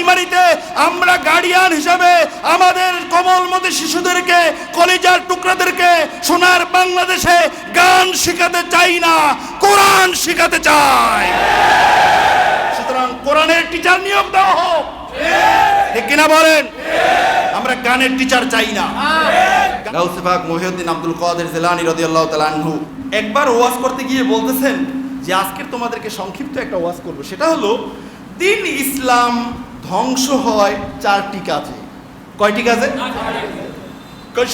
প্রাইমারিতে আমরা গার্ডিয়ান হিসাবে আমাদের কোমলমতি শিশুদেরকে, কলিজার টুকরাদেরকে সোনার বাংলাদেশে গান শেখাতে চাই না, কোরআন শেখাতে চাই। সুতরাং কোরআনের টিচার নিয়োগ দেওয়া হোক। কিনা বলেন? আমরা গানের টিচার চাই না। গাউসে পাক মহিউদ্দিন আব্দুল কাদের জিলানী আনহু একবার ওয়াজ করতে গিয়ে বলতেছেন যে আজকের তোমাদেরকে সংক্ষিপ্ত একটা ওয়াজ করব। সেটা হলো, দিন ইসলাম ধ্বংস হয় চারটি কাজে। কয়টি কাজে?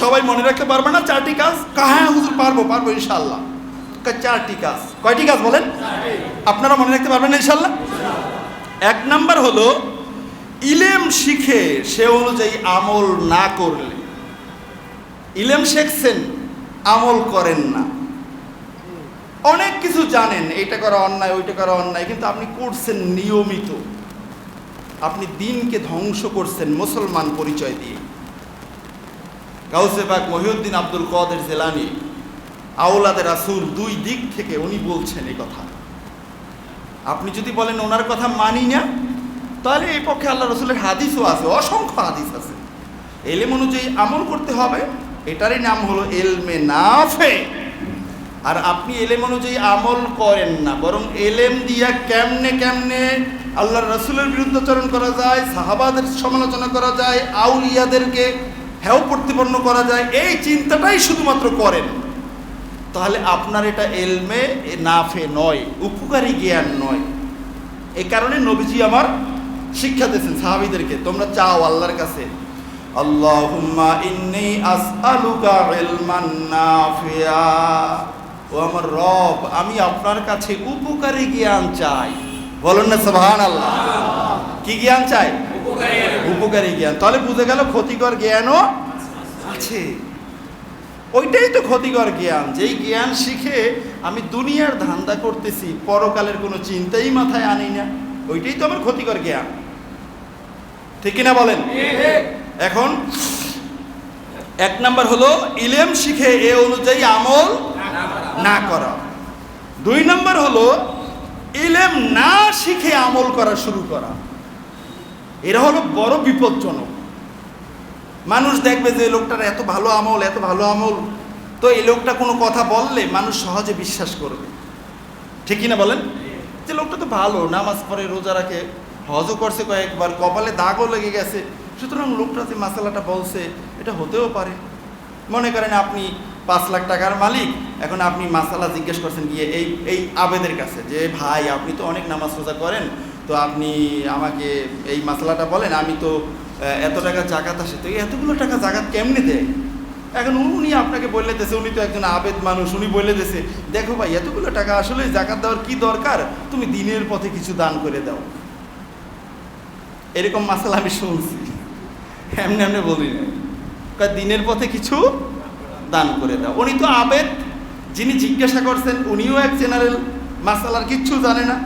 সবাই মনে রাখতে পারবে না চারটি কাজ? হ্যাঁ হুজুর, পারব পারব, ইনশাআল্লাহ। কয়, চারটি কাজ। কয়টি কাজ বলেন? আপনারা মনে রাখতে পারবেন না, ইনশাআল্লাহ? এক নাম্বার হলো, ইলেম শিখে সে অনুযায়ী আমল না করলে। ইলেম শিখছেন, আমল করেন না। অনেক কিছু জানেন এটা করা অন্যায়, ওইটা করা অন্যায়, কিন্তু আপনি করছেন নিয়মিত। আপনি দিনকে ধ্বংস করছেন মুসলমান পরিচয় দিয়ে। গাউসে পাক মহিউদ্দিন আব্দুল কদের জেলানি আউলাদে রাসূল দুই দিক থেকে উনি বলছেন এই কথা। আপনি যদি বলেন ওনার কথা মানি না, তাহলে এই পক্ষে আল্লাহ রসুলের হাদিসও আছে, অসংখ্য হাদিস আছে। এলেম অনুযায়ী আমল করতে হবে, এটারই নাম হলো এলমে নাফে। আর আপনি এলেম অনুযায়ী আমল করেন না, বরং এলেম দিয়া কেমনে কেমনে আল্লাহ রসুলের বিরুদ্ধাচরণ করা যায়, সাহাবাদের সমালোচনা করা যায়, আউলিয়াদেরকে হেও প্রতিপন্ন করা যায়, এই চিন্তাটাই শুধুমাত্র করেন। তাহলে আপনার এটা এলমে নাফে নয়, উপকারী জ্ঞান নয়। এ কারণে নবীজি আমার শিক্ষা দিয়েছেন সাহাবিদেরকে, তোমরা চাও আল্লাহর কাছে। আল্লাহুম্মা ইন্নী আসআলুকা ইলমান নাফিয়া। ও আমার রব, আমি আপনার কাছে উপকারী জ্ঞান চাই। বলেন না, সুবহানাল্লাহ। কি জ্ঞান চাই? উপকারী জ্ঞান। তাহলে বুঝে গেল ক্ষতিকর জ্ঞানও আছে। ওইটাই তো ক্ষতিকর জ্ঞান। যেই জ্ঞান শিখে আমি দুনিয়ার ধান্দা করতেছি, পরকালের কোনো চিন্তাই মাথায় আনি না। ওইটাই তো আমার ক্ষতিকর জ্ঞান। ঠিক কিনা বলেন? এখন এক নাম্বার হলো, ইলেম শিখে এ অনুযায়ী আমল না করা। দুই নাম্বার হলো ইলেম না শিখে আমল করা শুরু করা। এরা হলো বড় বিপজ্জনক মানুষ দেখবে যে লোকটার এত ভালো আমল, এত ভালো আমল। তো এই লোকটা কোনো কথা বললে মানুষ সহজে বিশ্বাস করবে। ঠিক না বলেন? যে লোকটা তো ভালো, নামাজ পড়ে, রোজা রাখে, হজও করছে কয়েকবার, কপালে দাগও লেগে গেছে। সুতরাং লোকটা যে মাসালাটা বলছে, এটা হতেও পারে। মনে করেন আপনি পাঁচ লাখ টাকার মালিক। এখন আপনি মাসালা জিজ্ঞেস করছেন গিয়ে এই এই আবেদের কাছে যে, ভাই, আপনি তো অনেক নামাজ রোজা করেন, তো আপনি আমাকে এই মাসালাটা বলেন, আমি তো এত টাকা জাকাত আসে, তো এতগুলো টাকা জাকাত কেমনে দেয়? এখন উনি আপনাকে বললে দেছে উনি তো একজন আবেদ মানুষ, উনি বলে দেছে দেখো ভাই, এতগুলো টাকা আসলে জাকাত দেওয়ার কি দরকার? তুমি দিনের পথে কিছু দান করে দাও। এরকম মাসালা আমি শুনছি। এমনি এমনি বলি না দিনের পথে কিছু দান করে দাও। উনি তো আবেদ যিনি জিজ্ঞাসা করছেন উনিও এক জেনারেল মাসালার কিচ্ছু জানে না।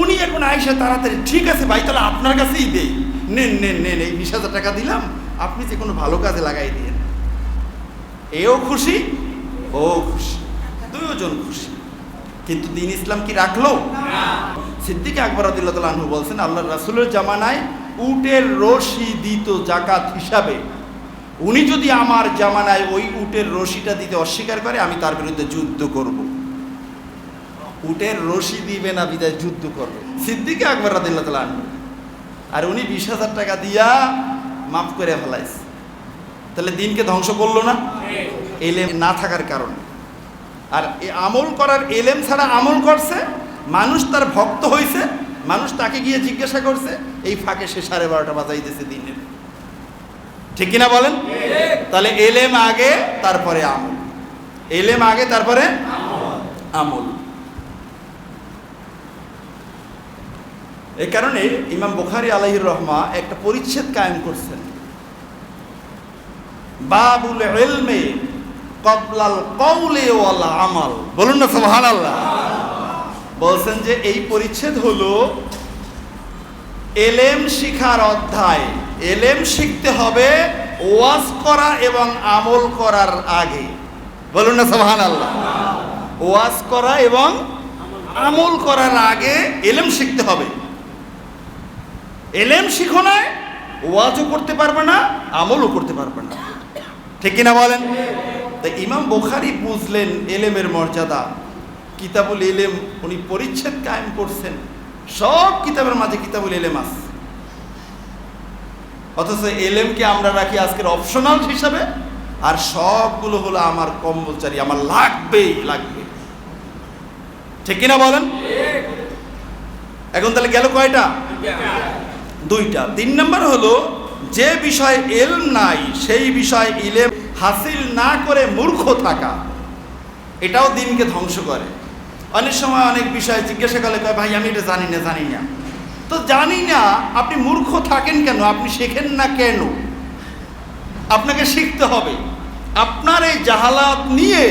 উনি এখন আইসা তাড়াতাড়ি ঠিক আছে ভাই তাহলে আপনার কাছেই দেই। নেন নেন নেন এই বিশ হাজার টাকা দিলাম আপনি যে কোনো ভালো কাজে লাগাই দিয়েন। এও খুশি ও খুশি দুজন খুশি। কিন্তু দিন ইসলাম কি রাখল? সিদ্দিক আকবর আদিল্লাহ আনহু বলছেন আল্লাহ রাসুলের জামানায় উটের রশি দিত জাকাত হিসাবে। উনি যদি আমার জামানায় ওই উটের রশিটা দিতে অস্বীকার করে, আমি তার বিরুদ্ধে যুদ্ধ করব। উটের রশি দিবে না, বিদায় যুদ্ধ করবে। সিদ্দিক আকবর আদিল্লাহ আনহু। আর উনি বিশ হাজার টাকা দিয়া মাফ করে ফেলাইছে। তাহলে দিনকে ধ্বংস করল না? এলেম না থাকার কারণে। আর আমল করার এলেম ছাড়া আমল করছে, মানুষ তার ভক্ত হয়েছে মানুষ তাকে গিয়ে জিজ্ঞাসা করছে, এই ফাঁকে সে সাড়ে বারোটা বাজাইতেছে দিনের। ঠিক কিনা বলেন? তাহলে এলেম আগে, তারপরে আমল। এলেম আগে, তারপরে আমল। এ কারণে ইমাম বুখারি আলাইহির রহমা একটা পরিচ্ছেদ কায়েম করছেন। বাবুল এলমে কবলাল কৌলে ওয়াল আমাল। বলুন না, সুবহানাল্লাহ। বলছেন যে এই পরিচ্ছেদ হলো এলেম শিখার অধ্যায়। এলেম শিখতে হবে, ওয়াজ করা এবং আমল করার আগে। বলুন না, সুবহানাল্লাহ। ওয়াজ করা এবং আমল করার আগে এলেম শিখতে হবে। এলেম শিখো না, ওয়াজও করতে পারবে না, আমলও করতে পারবে না। ঠিক কিনা বলেন? তা ইমাম বোখারি বুঝলেন এলেমের মর্যাদা। কিতাবুল এলেম, উনি পরিচ্ছেদ কায়েম করছেন। সব কিতাবের মাঝে কিতাবুল এলেম আছে। অথচ এলেমকে আমরা রাখি আজকের অপশনাল হিসাবে, আর সবগুলো হলো আমার কম্বলচারী, আমার লাগবেই, লাগবে। ঠিক কিনা বলেন? এখন তাহলে গেল কয়টা? দুইটা। তিন নম্বর হলো, যে বিষয় এলম নাই, সেই বিষয় ইলেম হাসিল না করে মূর্খ থাকা, এটাও দিনকে ধ্বংস করে। অনেক সময় অনেক বিষয় জিজ্ঞাসা করলে কয়, ভাই, আমি এটা জানি না জানি না। তো জানি না আপনি মূর্খ থাকেন কেন, আপনি শেখেন না কেন? আপনাকে শিখতে হবে। আপনার এই জাহালাত নিয়ে,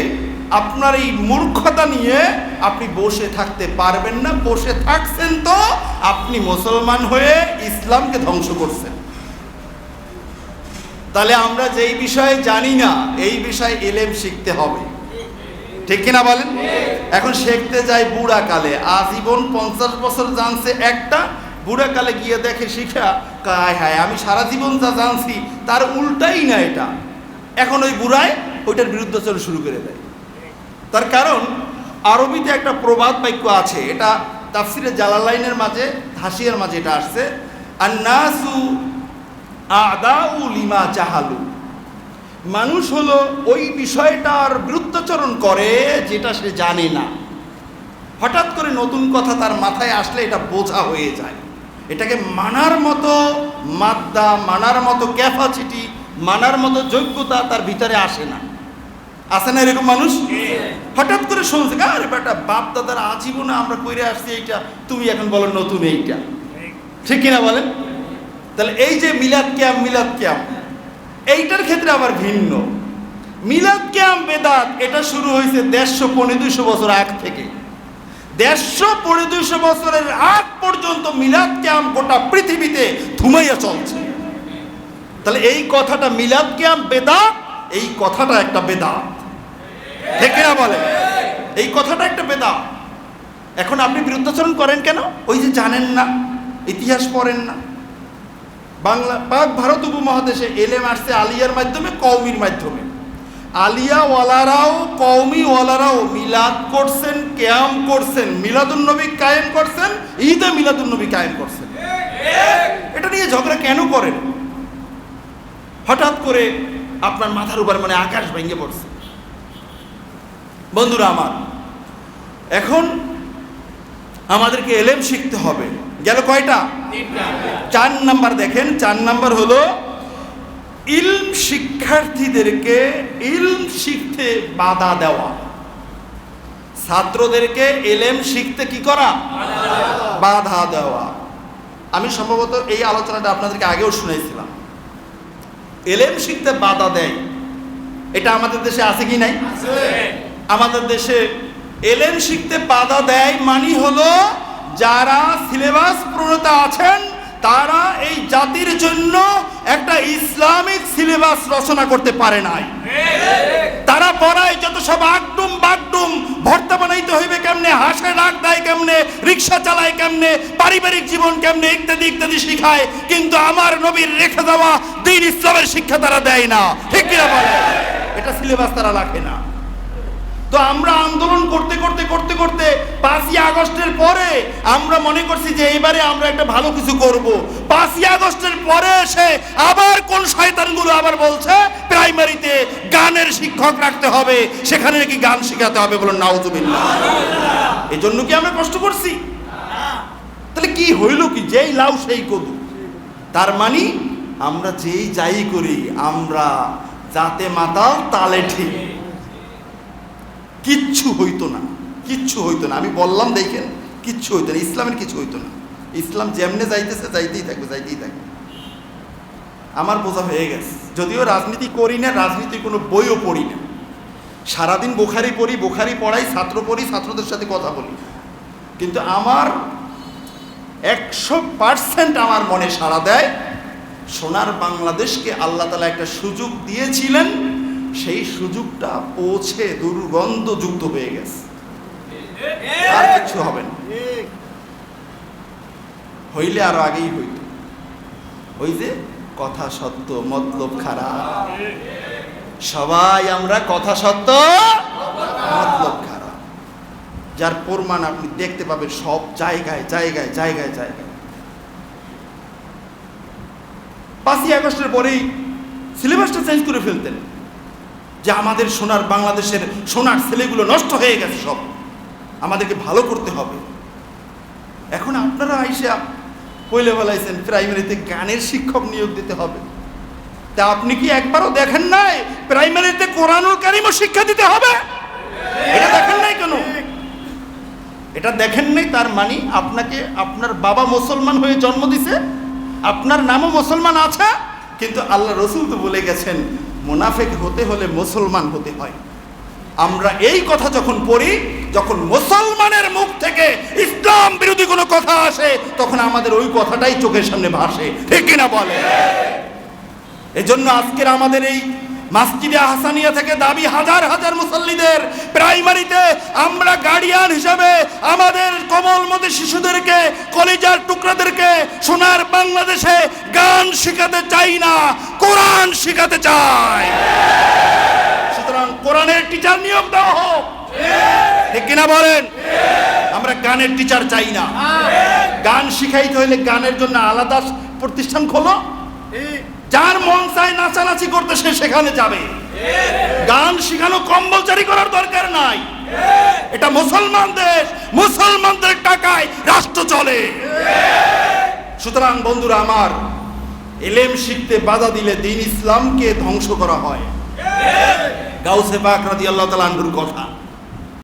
আপনার এই মূর্খতা নিয়ে আপনি বসে থাকতে পারবেন না, বসে থাকছেন তো আপনি মুসলমান হয়ে ইসলামকে ধ্বংস করছেন। তাহলে আমরা যেই বিষয়ে জানি না, এই বিষয়ে এলেম শিখতে হবে। ঠিক কিনা বলেন? এখন শিখতে যাই বুড়া কালে আজীবন পঞ্চাশ বছর জানছে একটা বুড়া কালে গিয়ে দেখে, শিখা, কায় হায়, আমি সারা জীবন যা জানছি তার উল্টাই না এটা। এখন ওই বুড়ায় ওইটার বিরুদ্ধাচরণ শুরু করে দেয়। তার কারণ, আরবিতে একটা প্রবাদ বাক্য আছে, এটা তাফসিরে জালালাইনের মাঝে, হাসিয়ার মাঝে এটা আসছে আর নাসু আদাউ লিমা জাহালু। মানুষ হলো ওই বিষয়টার বিরুদ্ধাচরণ করে যেটা সে জানে না। হঠাৎ করে নতুন কথা তার মাথায় আসলে এটা বোঝা হয়ে যায়। এটাকে মানার মতো মাদ্দা, মানার মতো ক্যাপাসিটি মানার মতো যোগ্যতা তার ভিতরে আসে না। আসে না এরকম মানুষ? হঠাৎ করে শুনছে, আরে বেটা বাপ দাদার আজীবনে আমরা কইরে আসছি এইটা, তুমি এখন বলো নতুন এইটা। ঠিক কিনা বলেন? তাহলে এই যে মিলাদ ক্যাম মিলাদ ক্যাম, এইটার ক্ষেত্রে আবার ভিন্ন। মিলাদ ক্যাম, বেদাত, এটা শুরু হয়েছে দেড়শো পনেরো দুইশো বছর আগ থেকে। দেড়শো পড়ে দুইশো বছরের আগ পর্যন্ত মিলাদ ক্যাম গোটা পৃথিবীতে ধুমাইয়া চলছে। তাহলে এই কথাটা মিলাদ ক্যাম বেদাত এই কথাটা একটা বেদাত ঠিক না বলে? এই কথাটা একটা বেদাত এখন আপনি বিরুদ্ধাচরণ করেন কেন? ওই যে জানেন না, ইতিহাস পড়েন না। বাংলা পাক ভারত উপমহাদেশে এলেম আসছে আলিয়ার মাধ্যমে কৌমির মাধ্যমে। আলিয়াওয়ালারাও কৌমিওয়ালারাও মিলাদ করছেন, ক্যাম করছেন, মিলাদুন্নবী কায়েম করছেন, ঈদে মিলাদুন্নবী কায়েম করছেন। এটা নিয়ে ঝগড়া কেন করেন? হঠাৎ করে আপনার মাথার উপর মানে আকাশ ভেঙে পড়ছে। বন্ধুরা আমার, এখন আমাদেরকে এলেম শিখতে হবে। গেল কয়টা? চার নাম্বার দেখেন, চার নাম্বার হলো ইলম শিক্ষার্থীদেরকে ইলম শিখতে বাধা দেওয়া। ছাত্রদেরকে এলেম শিখতে কি করা? বাধা দেওয়া। আমি সম্ভবত এই আলোচনাটা আপনাদেরকে আগেও শুনেছিলাম। এলেম শিখতে বাধা দেয়। এটা আমাদের দেশে আছে কি নাই? আমাদের দেশে এলেম শিখতে বাধা দেয় মানি হলো যারা সিলেবাস প্রণেতা আছেন তারা এই জাতির জন্য একটা ইসলামিক সিলেবাস রচনা করতে পারে নাই। তারা পড়ায় যত সব আগডুম বাগডুম, ভর্তা বানাইতে হইবে কেমনে হাসে ডাক দেয় কেমনে, রিক্সা চালায় কেমনে, পারিবারিক জীবন কেমনে, ইত্যাদি ইত্যাদি শিখায়। কিন্তু আমার নবীর রেখে দেওয়া দিন ইসলামের শিক্ষা তারা দেয় না। ঠিক কিনা বলে এটা সিলেবাস তারা রাখে না। তো আমরা আন্দোলন করতে করতে করতে করতে পাঁচই আগস্টের পরে আমরা মনে করছি যে এইবারে আমরা একটা ভালো কিছু করব। পাঁচই আগস্টের পরে এসে আবার কোন শয়তানগুলো আবার বলছে, প্রাইমারিতে গানের শিক্ষক রাখতে হবে, সেখানে নাকি গান শেখাতে হবে বলুন, নাউজুবিল্লাহ। এই জন্য কি আমরা কষ্ট করছি? তাহলে কি হইল কি? যেই লাউ সেই কদু। তার মানে আমরা যেই যাই করি, আমরা যাতে মাতাল তালে ঠিক। কিচ্ছু হইতো না, কিচ্ছু হইতো না। আমি বললাম, দেখেন, কিচ্ছু হইতো না, ইসলামের কিছু হইতো না। ইসলাম যেমনে যাইতেছে, যাইতেই থাকবে যাইতেই থাকবে। আমার বোঝা হয়ে গেছে। যদিও রাজনীতি করি না, রাজনীতির কোনো বইও পড়ি না। সারাদিন বোখারি পড়ি, বোখারি পড়াই, ছাত্র পড়ি, ছাত্রদের সাথে কথা বলি। কিন্তু আমার একশো পার্সেন্ট আমার মনে সাড়া দেয়, সোনার বাংলাদেশকে আল্লাহ তালা একটা সুযোগ দিয়েছিলেন সেই সুযোগটা পৌঁছে দুর্গন্ধ দুর্গন্ধযুক্ত হয়ে গেছে। আর কিছু হবে না। হইলে আরও আগেই হইত। ওই যে কথা সত্য মতলব খারাপ। সবাই আমরা কথা সত্য মতলব খারাপ। যার প্রমাণ আপনি দেখতে পাবেন সব জায়গায় জায়গায় জায়গায় জায়গায়। পাঁচই আগস্টের পরেই সিলেবাসটা চেঞ্জ করে ফেলতেন। যে আমাদের সোনার বাংলাদেশের সোনার ছেলেগুলো নষ্ট হয়ে গেছে সব। আমাদেরকে ভালো করতে হবে। এখন আপনারা আইসা পয়লে বলাইছেন, প্রাইমারিতে গানের শিক্ষক নিয়োগ দিতে হবে। তা আপনি কি একবারও দেখেন নাই, প্রাইমারিতে কোরআনুল কারিমও শিক্ষা দিতে হবে? এটা দেখেন নাই কেন? এটা দেখেন নাই, তার মানে আপনাকে আপনার বাবা মুসলমান হয়ে জন্ম দিছে, আপনার নামও মুসলমান আছে কিন্তু আল্লাহ রসুল তো বলে গেছেন, মুনাফেক হতে হলে মুসলমান হতে হয়। আমরা এই কথা যখন পড়ি, যখন মুসলমানের মুখ থেকে ইসলাম বিরোধী কোনো কথা আসে, তখন আমাদের ওই কথাটাই চোখের সামনে ভাসে। ঠিক কিনা বলে? এজন্য আজকের আমাদের এই মাসজিদে আহসানিয়া থেকে দাবি হাজার হাজার মুসল্লিদের প্রাইমারিতে আমরা গার্ডিয়ান হিসাবে আমাদের কোমলমতি শিশুদেরকে কলিজার টুকরাদেরকে সোনার বাংলাদেশে গান শেখাতে চাই না কোরআন শেখাতে চাই। সুতরাং কোরআনের টিচার নিয়োগ দেওয়া হোক। ঠিক কিনা বলেন? আমরা গানের টিচার চাই না। গান শিখাইতে হইলে গানের জন্য আলাদা প্রতিষ্ঠান খোলো। মন চায় নাচানাচি করতে, সে সেখানে যাবে। গান শিখানো কম্বলচারি করার দরকার নাই। এটা মুসলমান দেশ মুসলমানদের টাকায় রাষ্ট্র চলে। সুতরাং বন্ধুরা আমার, এলেম শিখতে বাধা দিলে দিন ইসলামকে ধ্বংস করা হয়। গাউসে পাক রাদি আল্লাহ তালানহুর কথা।